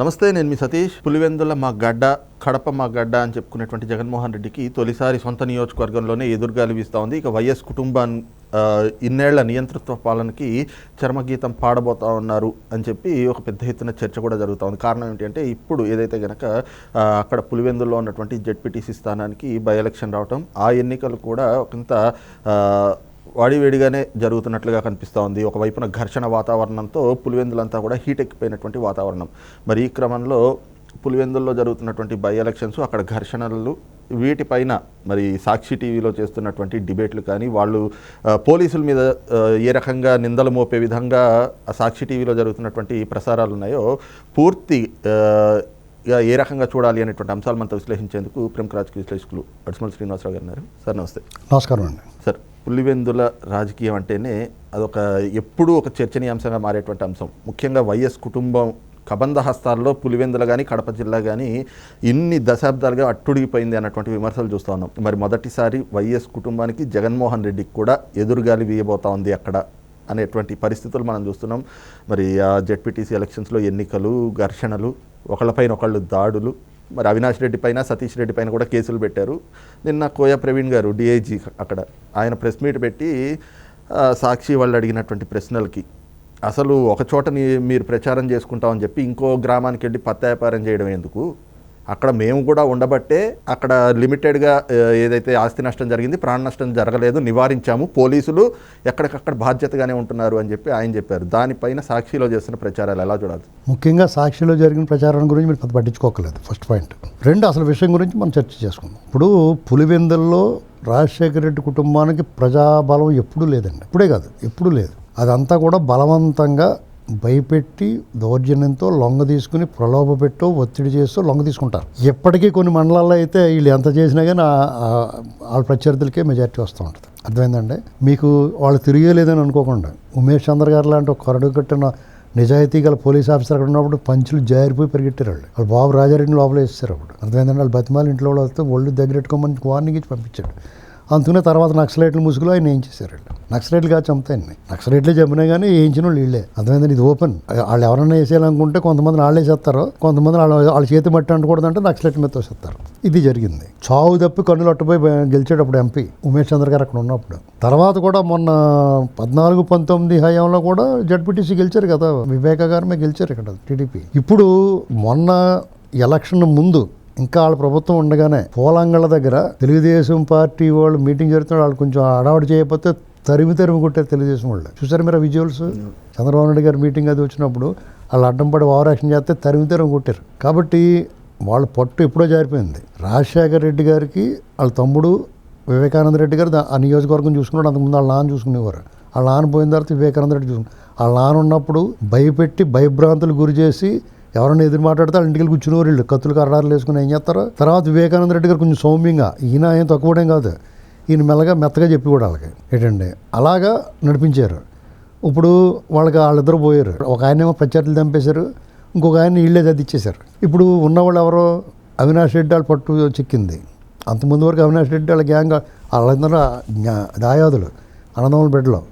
నమస్తే నేను మీ సతీష్. పులివెందుల మా గడ్డ కడప మా గడ్డ అని చెప్పుకునేటువంటి జగన్మోహన్ రెడ్డికి తొలిసారి సొంత నియోజకవర్గంలోనే ఎదురుగాలి వీస్తూ ఉంది. ఇక వైఎస్ కుటుంబాన్ని ఇన్నేళ్ళ నియంతృత్వ పాలనకి చర్మగీతం పాడబోతా ఉన్నారు అని చెప్పి ఒక పెద్ద ఎత్తున చర్చ కూడా జరుగుతూ ఉంది. కారణం ఏంటంటే ఇప్పుడు ఏదైతే గనక అక్కడ పులివెందుల్లో ఉన్నటువంటి జెడ్పీటీసీ స్థానానికి బై ఎలక్షన్ రావటం ఆ ఎన్నికలు కూడా కొంత వాడివేడిగానే జరుగుతున్నట్లుగా కనిపిస్తూ ఉంది. ఒకవైపున ఘర్షణ వాతావరణంతో పులివెందులంతా కూడా హీట్ ఎక్కిపోయినటువంటి వాతావరణం. మరి ఈ క్రమంలో పులివెందుల్లో జరుగుతున్నటువంటి బై ఎలక్షన్స్ అక్కడ ఘర్షణలు వీటిపైన మరి సాక్షి టీవీలో చేస్తున్నటువంటి డిబేట్లు కానీ వాళ్ళు పోలీసుల మీద ఏ రకంగా నిందలు మోపే విధంగా సాక్షి టీవీలో జరుగుతున్నటువంటి ప్రసారాలు ఉన్నాయో పూర్తి ఏ రకంగా చూడాలి అనేటువంటి అంశాలు మనతో విశ్లేషించేందుకు ప్రముఖ రాజకీయ విశ్లేషకులు అడిసిమల్ శ్రీనివాసరావు గారు సార్ నమస్తే. నమస్కారం అండి. సార్ పులివెందుల రాజకీయం అంటేనే అదొక ఎప్పుడూ ఒక చర్చనీయాంశంగా మారేటువంటి అంశం. ముఖ్యంగా వైఎస్ కుటుంబం కబంధ హస్తాల్లో పులివెందుల కానీ కడప జిల్లా కానీ ఇన్ని దశాబ్దాలుగా అట్టుడిగిపోయింది అన్నటువంటి విమర్శలు చూస్తూ ఉన్నాం. మరి మొదటిసారి వైఎస్ కుటుంబానికి జగన్మోహన్ రెడ్డికి కూడా ఎదురుగాలి వీయబోతా ఉంది అక్కడ అనేటువంటి పరిస్థితులు మనం చూస్తున్నాం. మరి ఆ జెడ్పీటీసీ ఎలక్షన్స్లో ఎన్నికలు ఘర్షణలు ఒకళ్ళపైన ఒకళ్ళు దాడులు మరి అవినాష్ రెడ్డి పైన సతీష్ రెడ్డి పైన కూడా కేసులు పెట్టారు. నిన్న కోయా ప్రవీణ్ గారు డిఐజీ అక్కడ ఆయన ప్రెస్ మీట్ పెట్టి సాక్షి వాళ్ళు అడిగినటువంటి ప్రశ్నలకి అసలు ఒక చోట మీరు ప్రచారం చేసుకుంటామని చెప్పి ఇంకో గ్రామానికి వెళ్ళి పత్త వ్యాపారం చేయడం ఎందుకు? అక్కడ మేము కూడా ఉండబట్టే అక్కడ లిమిటెడ్గా ఏదైతే ఆస్తి నష్టం జరిగింది ప్రాణ నష్టం జరగలేదు నివారించాము పోలీసులు ఎక్కడికక్కడ బాధ్యతగానే ఉంటున్నారు అని చెప్పి ఆయన చెప్పారు. దానిపైన సాక్షిలో చేస్తున్న ప్రచారాలు ఎలా చూడాలి? ముఖ్యంగా సాక్షిలో జరిగిన ప్రచారం గురించి మీరు పెద్ద పట్టించుకోకలేదు ఫస్ట్ పాయింట్. రెండు అసలు విషయం గురించి మనం చర్చ చేసుకుందాం. ఇప్పుడు పులివెందుల్లో రాజశేఖర రెడ్డి కుటుంబానికి ప్రజాబలం ఎప్పుడూ లేదండి. ఇప్పుడే కాదు ఎప్పుడూ లేదు. అదంతా కూడా బలవంతంగా భయపెట్టి దౌర్జన్యంతో లొంగ తీసుకుని ప్రలోభ పెట్టో ఒత్తిడి చేస్తూ లొంగ తీసుకుంటారు. ఎప్పటికీ కొన్ని మండలాల్లో అయితే వీళ్ళు ఎంత చేసినా కానీ వాళ్ళ ప్రత్యర్థులకే మెజారిటీ వస్తూ ఉంటుంది. అర్థమైందండి? మీకు వాళ్ళు తిరిగేలేదని అనుకోకుండా ఉమేష్ చంద్ర గారు లాంటి ఒక కరడు కట్టిన నిజాయితీ గల పోలీస్ ఆఫీసర్ అక్కడ ఉన్నప్పుడు పంచులు జారిపోయి పరిగెట్టారు వాళ్ళు వాళ్ళు బాబు రాజారెడ్డిని లోపల వేస్తారు అప్పుడు. అర్థమైందండి? వాళ్ళు బతిమాలి ఇంట్లో వాళ్ళు వస్తే ఒళ్ళు దగ్గరెట్టుకోమని వార్నింగ్ ఇచ్చి పంపించాడు అందుకనే తర్వాత నక్సలైట్ల ముసుగులో ఆయన ఏం చేశారు వీళ్ళు నక్సలైట్లు కాదు చంపుతాయండి నక్సలైట్లే చంపినా కానీ వేయించిన వాళ్ళు వీళ్ళే. అర్థమైందండి? ఇది ఓపెన్. వాళ్ళు ఎవరైనా వేసేయాలనుకుంటే కొంతమంది వాళ్ళే చేస్తారు. కొంతమంది వాళ్ళ వాళ్ళ చేతి మట్టి అంటకూడదంటే నక్సలైట్ మీద తోసేస్తారు. ఇది జరిగింది. చావు తప్పి కన్నులు అట్టుపోయి గెలిచేటప్పుడు ఎంపీ ఉమేష్ చంద్ర గారు అక్కడ ఉన్నప్పుడు. తర్వాత కూడా మొన్న పద్నాలుగు పంతొమ్మిది హయాంలో కూడా జడ్పీటీసీ గెలిచారు కదా. వివేక గారు గెలిచారు ఇక్కడ టీడీపీ. ఇప్పుడు మొన్న ఎలక్షన్ ముందు ఇంకా వాళ్ళ ప్రభుత్వం ఉండగానే పోలంగళ్ళ దగ్గర తెలుగుదేశం పార్టీ వాళ్ళు మీటింగ్ జరుగుతున్న వాళ్ళు కొంచెం అడావడి చేయకపోతే తరిమి తరిమి కొట్టారు తెలుగుదేశం వాళ్ళు. చూసారు మీరు విజువల్స్? చంద్రబాబు నాయుడు గారి మీటింగ్ అది వచ్చినప్పుడు వాళ్ళు అడ్డం పడి ఓవర్ యాక్షన్ చేస్తే తరిమి తరిమి కొట్టారు. కాబట్టి వాళ్ళ పట్టు ఎప్పుడో జారిపోయింది. రాజశేఖర రెడ్డి గారికి వాళ్ళ తమ్ముడు వివేకానంద రెడ్డి గారు ఆ నియోజకవర్గం చూసుకున్నాడు. అంతకుముందు వాళ్ళ నాన్న చూసుకునేవారు. వాళ్ళ నాన్న పోయిన తర్వాత వివేకానంద రెడ్డి చూసుకున్నారు వాళ్ళ నాన్న ఉన్నప్పుడు భయపెట్టి భయభ్రాంతులు గురి చేసి ఎవరైనా ఎదురు మాట్లాడితే వాళ్ళ ఇంటికి కూర్చునేవారు వీళ్ళు కత్తులు కర్రాలు వేసుకుని ఏం చేస్తారు? తర్వాత వివేకానంద రెడ్డి గారు కొంచెం సౌమ్యంగా ఈయన ఏం తక్కువడం కాదు. ఈయన మెల్లగా మెత్తగా చెప్పి కూడా వాళ్ళకి. ఏంటండి? అలాగా నడిపించారు. ఇప్పుడు వాళ్ళకి వాళ్ళిద్దరు పోయారు. ఒక ఆయనేమో ప్రత్యర్థులు చంపేశారు ఇంకొక ఆయన వీళ్ళే చదిచ్చేశారు ఇప్పుడు ఉన్నవాళ్ళు ఎవరో? అవినాష్ రెడ్డి వాళ్ళ పట్టు చిక్కింది. అంతకుముందు వరకు అవినాష్ రెడ్డి వాళ్ళ గ్యాంగ్ వాళ్ళందరూ దాయాదులు. అన్నదమ్ముల బిడ్డలో.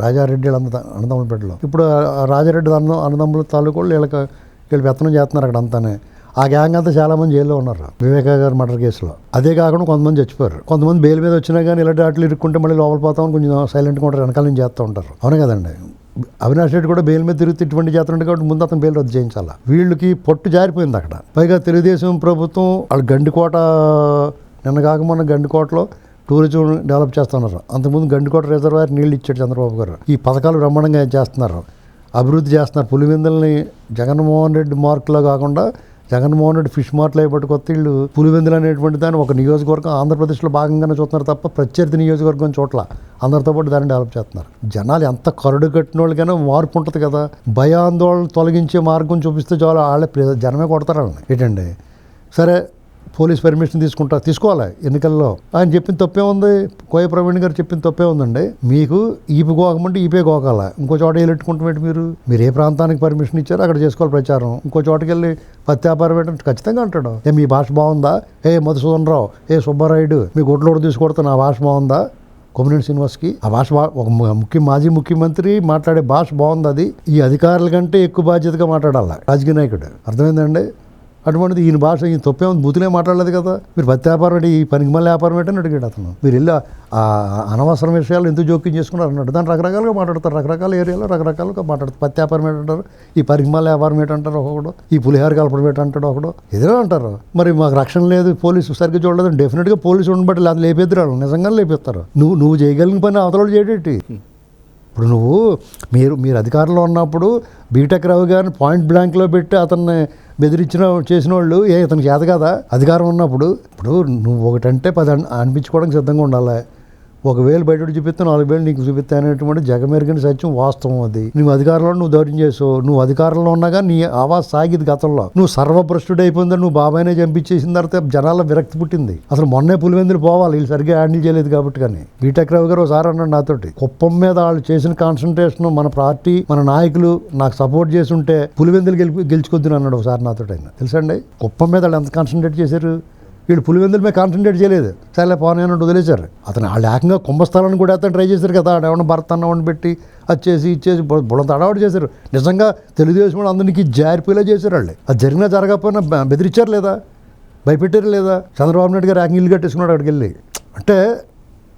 రాజారెడ్డి వాళ్ళ అన్నదమ్ముల బిడ్డలో. ఇప్పుడు రాజారెడ్డి అన్న అన్నదమ్ముల తాలూకోళ్ళు వీళ్ళకి వీళ్ళు పెత్తనం చేస్తున్నారు అక్కడ అంతానే ఆ గ్యాంగ్ అంతా చాలామంది జైల్లో ఉన్నారు. వివేకా గారు మర్డర్ కేసులో. అదే కాకుండా కొంతమంది చచ్చిపోయారు. కొంతమంది బెయిల్ మీద వచ్చినా కానీ ఇలాంటి వాటిలో ఇరుక్కుంటే మళ్ళీ లోపల పోతామని కొంచెం సైలెంట్గా ఉంటారు. వెనకాల నుంచి చేస్తూ ఉంటారు. అవును కదండి? అవినాష్ రెడ్డి కూడా బెయిల్ మీద తిరుగుతూ ఇటువంటి చేస్తుండే కాబట్టి ముందు అతను బెయిల్ రద్దు చేయించాలా? వీళ్ళకి పొట్టు జారిపోయింది అక్కడ. పైగా తెలుగుదేశం ప్రభుత్వం వాళ్ళు గండికోట నిన్న కాక మొన్న గండికోటలో టూరిజం డెవలప్ చేస్తున్నారు. అంతకుముందు గండికోట రిజర్వాయర్ నీళ్ళు ఇచ్చాడు చంద్రబాబు గారు. ఈ పథకాలు బ్రహ్మాండంగా చేస్తున్నారు. అభివృద్ధి చేస్తున్నారు పులివెందులని జగన్మోహన్ రెడ్డి మార్కులో కాకుండా జగన్మోహన్ రెడ్డి ఫిష్ మార్ట్లో పట్టుకొత్త వీళ్ళు పులివెందులు అనేటువంటి దాన్ని ఒక నియోజకవర్గం ఆంధ్రప్రదేశ్లో భాగంగానే చూస్తున్నారు తప్ప ప్రత్యర్థి నియోజకవర్గం చోట్ల అందరితో పాటు దాన్ని డెవలప్ చేస్తున్నారు. జనాలు ఎంత కరుడు కట్టిన వాళ్ళకైనా మార్పు ఉంటుంది కదా. భయాందోళన తొలగించే మార్గం చూపిస్తే చాలా వాళ్ళే జనమే కొడతారు వాళ్ళని. ఏంటండి? సరే పోలీస్ పర్మిషన్ తీసుకుంటా తీసుకోవాలి ఎన్నికల్లో? ఆయన చెప్పిన తప్పే ఉంది. కోయ ప్రవీణ్ గారు చెప్పిన తప్పే ఉందండి. మీకు ఈపి గోకమంటే ఈపే గోకాల ఇంకో చోట వెళ్ళెట్టుకుంటామేంటి మీరు? మీరు ఏ ప్రాంతానికి పర్మిషన్ ఇచ్చారో అక్కడ చేసుకోవాలి ప్రచారం. ఇంకో చోటకి వెళ్ళి పత్తి వ్యాపారం ఏంటంటే ఖచ్చితంగా అంటాడు. ఏ మీ భాష బాగుందా? ఏ మధుసూదన్ రావు ఏ సుబ్బారాయుడు మీ గుడ్లోడు తీసుకొడితే నా భాష బాగుందా? కొమ్మినేని శ్రీనివాస్కి ఆ భాష బా- ఒక ముఖ్య మాజీ ముఖ్యమంత్రి మాట్లాడే భాష బాగుంది అది. ఈ అధికారుల కంటే ఎక్కువ బాధ్యతగా మాట్లాడాలి రాజకీయ నాయకుడు. అర్థమైందండి అటువంటిది ఈయన భాష ఈయన తప్పేముంది బూతులే మాట్లాడలేదు కదా. మీరు పత్తి వ్యాపారం అంటే ఈ పనికి మళ్ళీ వ్యాపారం ఏంటని అడిగాడు అతను. మీరు వెళ్ళి ఆ- అనవసరం విషయాలు ఎందుకు జోక్యం చేసుకున్నారు అన్నాడు దాన్ని రకరకాలుగా మాట్లాడతారు. రకరకాల ఏరియాలో రకరకాలుగా మాట్లాడతారు. పత్తి వ్యాపారం ఏంటంటారు? ఈ పనికి మళ్ళీ వ్యాపారం ఏంటంటారు ఒకడు? ఈ పులిహార కలపడం ఏంటంటాడు ఒకడు? ఏదో అంటారు. మరి మాకు రక్షణ లేదు. పోలీసు సరిగ్గా చూడలేదు డెఫినెట్గా పోలీసు ఉండబట్టి అది లేపేద్దరు నిజంగా లేపేస్తారు. నువ్వు నువ్వు చేయగలిగిన పని అవతల చేయడేటి? ఇప్పుడు నువ్వు మీరు మీరు అధికారంలో ఉన్నప్పుడు బీటెక్ రావు గారిని పాయింట్ బ్లాంక్లో పెట్టి అతన్ని బెదిరించిన చేసిన వాళ్ళు ఏ ఇతనికి చేత కదా అధికారం ఉన్నప్పుడు. ఇప్పుడు నువ్వు ఒకటంటే పది అనిపించుకోవడానికి సిద్ధంగా ఉండాలి. ఒక వేలు బయట చూపిస్తే నాలుగు వేలు నీకు చూపిస్తే అనేటువంటి జగమెరిగిన సత్యం వాస్తవం అది. నువ్వు అధికారంలో నువ్వు దౌర్యం చేసావు. నువ్వు అధికారంలో ఉన్నాగా నీ ఆవాజ్ సాగింది గతంలో. నువ్వు సర్వభ్రష్టుడు అయిపోయిందని నువ్వు బాబాయినే చంపించేసిన తర్వాత జనాల విరక్తి పుట్టింది. అసలు మొన్నే పులివెందులు పోవాలి. వీళ్ళు సరిగ్గా హ్యాండిల్ చేయలేదు కాబట్టి కానీ. బీటెక్ రావు గారు ఒకసారి అన్నాడు నాతోటి. కుప్పం మీద వాళ్ళు చేసిన కాన్సన్ట్రేషన్ మన పార్టీ మన నాయకులు నాకు సపోర్ట్ చేసి ఉంటే పులివెందులు గెలి గెలుచుకొద్దును అన్నాడు ఒకసారి నాతోటి ఆయన. తెలుసండి కుప్పం మీద వాళ్ళు ఎంత కాన్సన్ట్రేట్ చేశారు? వీళ్ళు పులివెందుల మీద కాన్సన్ట్రేట్ చేయలేదు. సరే పోనీ అని వదిలేశారు. అతను వాళ్ళు ఏకంగా కుంభస్థలాన్ని కూడా అతను ట్రై చేశారు కదా. ఏమన్నా భర్త అన్నవాడిని పెట్టి అది చేసి ఇచ్చేసి బుడంత అడవాడు చేశారు. నిజంగా తెలుగుదేశం వాళ్ళు అందరికీ జారిపోయేలా చేశారు వాళ్ళు. అది జరిగినా జరగకపోయినా బెదిరించారు లేదా? భయపెట్టారు లేదా? చంద్రబాబు నాయుడు గారు ఏకంగా ఇల్లు కట్టేసుకున్నాడు అక్కడికి వెళ్ళి. అంటే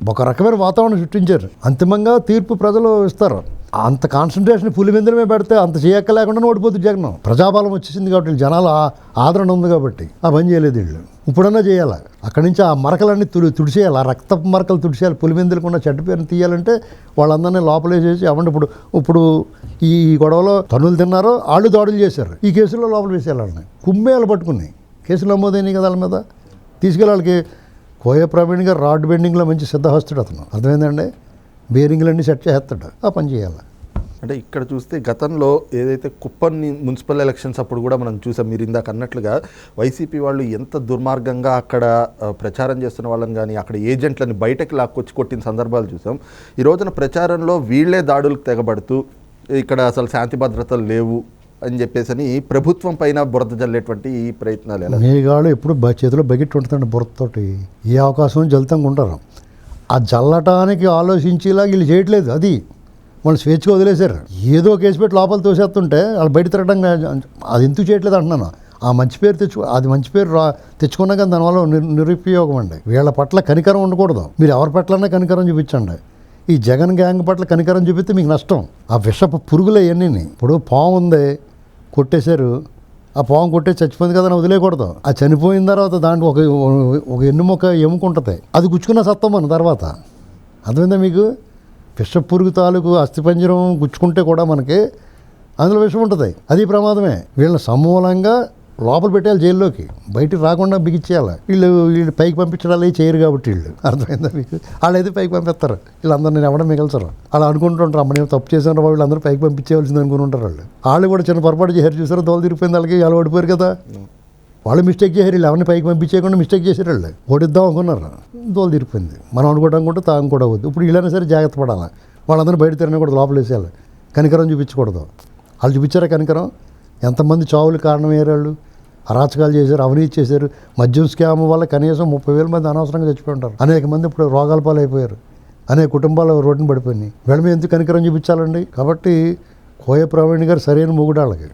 ఒక రకమైన వాతావరణం సృష్టించారు. అంతిమంగా తీర్పు ప్రజలు ఇస్తారు. అంత కాన్సన్ట్రేషన్ పులివెందులమే పెడితే అంత చేయక్క లేకుండా ఓడిపోతుంది జగన్. ప్రజాబలం వచ్చేసింది కాబట్టి జనాల ఆదరణ ఉంది కాబట్టి ఆ పని చేయలేదు వీళ్ళు. ఇప్పుడన్నా చేయాలి? అక్కడి నుంచి ఆ మరకలన్నీ తుడి తుడిచేయాలి? ఆ రక్త మరకలు తుడిచేయాలి పులివెందులకు ఉన్న చెడ్డ పేరుని తీయాలంటే వాళ్ళందరినీ లోపలేసేసి అవ్వండి. ఇప్పుడు ఇప్పుడు ఈ గొడవలో తనులు తిన్నారో వాళ్ళు దాడులు చేశారు. ఈ కేసులో లోపల వేసేయాలి వాళ్ళని. పట్టుకున్నాయి కేసులు నమోదైనాయి కదా వాళ్ళ మీద. తీసుకెళ్ళి వాళ్ళకి కోయ ప్రవీణ్ గారు రాడ్ బెండింగ్లో మంచి సిద్ధహస్తుడు అతను. అర్థమైందండి? బేరింగ్లన్నీ సెట్ చేస్తాడు. ఆ పని చేయాలి. అంటే ఇక్కడ చూస్తే గతంలో ఏదైతే కుప్పం మున్సిపల్ ఎలక్షన్స్ అప్పుడు కూడా మనం చూసాం మీరు ఇందాక అన్నట్లుగా వైసీపీ వాళ్ళు ఎంత దుర్మార్గంగా అక్కడ ప్రచారం చేస్తున్న వాళ్ళని కానీ అక్కడ ఏజెంట్లని బయటకు లాక్కొచ్చి కొట్టిన సందర్భాలు చూసాం. ఈ రోజున ప్రచారంలో వీళ్ళే దాడులకు తెగబడుతూ ఇక్కడ అసలు శాంతి భద్రతలు లేవు అని చెప్పేసి అని ప్రభుత్వం పైన బురద జల్లేటువంటి ఈ ప్రయత్నాలు ఎలా? మేఘాలు ఎప్పుడు చేతిలో బకెట్ ఉంటుందండి బుర్రతోటి ఏ అవకాశం జలితంగా ఉంటారు ఆ జల్లటానికి ఆలోచించేలా వీళ్ళు చేయట్లేదు అది. వాళ్ళు స్వేచ్ఛగా వదిలేశారు. ఏదో కేసు పెట్టి లోపల తోసేస్తుంటే వాళ్ళు బయట తిరగడం అది ఎందుకు చేయట్లేదు అంటున్నాను. ఆ మంచి పేరు తెచ్చు అది మంచి పేరు రా తెచ్చుకున్నా కానీ దానివల్ల నిరుపయోగం అండి. వీళ్ళ పట్ల కనికరం ఉండకూడదు. మీరు ఎవరి పట్లనే కనికరం చూపించండి. ఈ జగన్ గ్యాంగ్ పట్ల కనికరం చూపిస్తే మీకు నష్టం. ఆ విషపు పురుగులు అవన్నీ ఇప్పుడు పాము ఉంది కొట్టేశారు. ఆ పాము కొట్టే చచ్చిపోయింది కదా వదిలేయకూడదు. ఆ చనిపోయిన తర్వాత దాంట్లో ఒక ఒక ఎన్నుమొక్క ఎముకుంటుంది. అది గుచ్చుకున్న సత్తం మన తర్వాత. అర్థమైందా మీకు? విషపురుగు తాలూకు అస్థిపంజరం గుచ్చుకుంటే కూడా మనకి అందులో విషం ఉంటుంది. అది ప్రమాదమే. వీళ్ళని సమూలంగా లోపల పెట్టాలి జైల్లోకి. బయటికి రాకుండా బిగించేయాలి వీళ్ళు వీళ్ళు పైకి పంపించడాలు చేయరు కాబట్టి వీళ్ళు. అర్థమైందా మీకు? వాళ్ళు అయితే పైకి పంపిస్తారు. వీళ్ళందరూ నేను ఎవడం మిగల్చరు. అలా అనుకుంటుంటారు అమ్మ నేను తప్పు చేశాను వాళ్ళు అందరూ పైకి పంపించేవాల్సింది అనుకుని వాళ్ళు. వాళ్ళు కూడా చిన్న పొరపాటు చేశారు చూసారు? దోలు తిరిగిపోయింది వాళ్ళకి వాళ్ళు ఓడిపోయారు కదా. వాళ్ళు మిస్టేక్ చేశారు వీళ్ళు ఎవరిని పైకి పంపించేయకుండా మిస్టేక్ చేశారు వాళ్ళు. ఓడిద్దాం అనుకున్నారు. దోలు తిరిగిపోయింది. మనం అనుకోవడం అనుకుంటే తాగం కూడా వద్దు. ఇప్పుడు వీళ్ళైనా సరే జాగ్రత్త పడాలి? వాళ్ళందరూ బయట తిరిగిన కూడా లోపల వేసేయాలి. కనికరం చూపించకూడదు. వాళ్ళు చూపించారా కనికరం? ఎంతమంది చావులు కారణమయ్యారు వాళ్ళు? అరాచకాలు చేశారు అవినీతి చేశారు. మద్యం స్కామ్ వల్ల కనీసం ముప్పై వేల మంది అనవసరంగా చచ్చిపోయి ఉంటారు అనేక మంది ఇప్పుడు రోగాల పాలైపోయారు. అనేక కుటుంబాలు రోడ్డును పడిపోయినాయి. వీళ్ళ ఎందుకు కనికరం చూపించాలండి? కాబట్టి కోయ ప్రవీణ్ గారు సరైన మొగుడాళ్ళకి.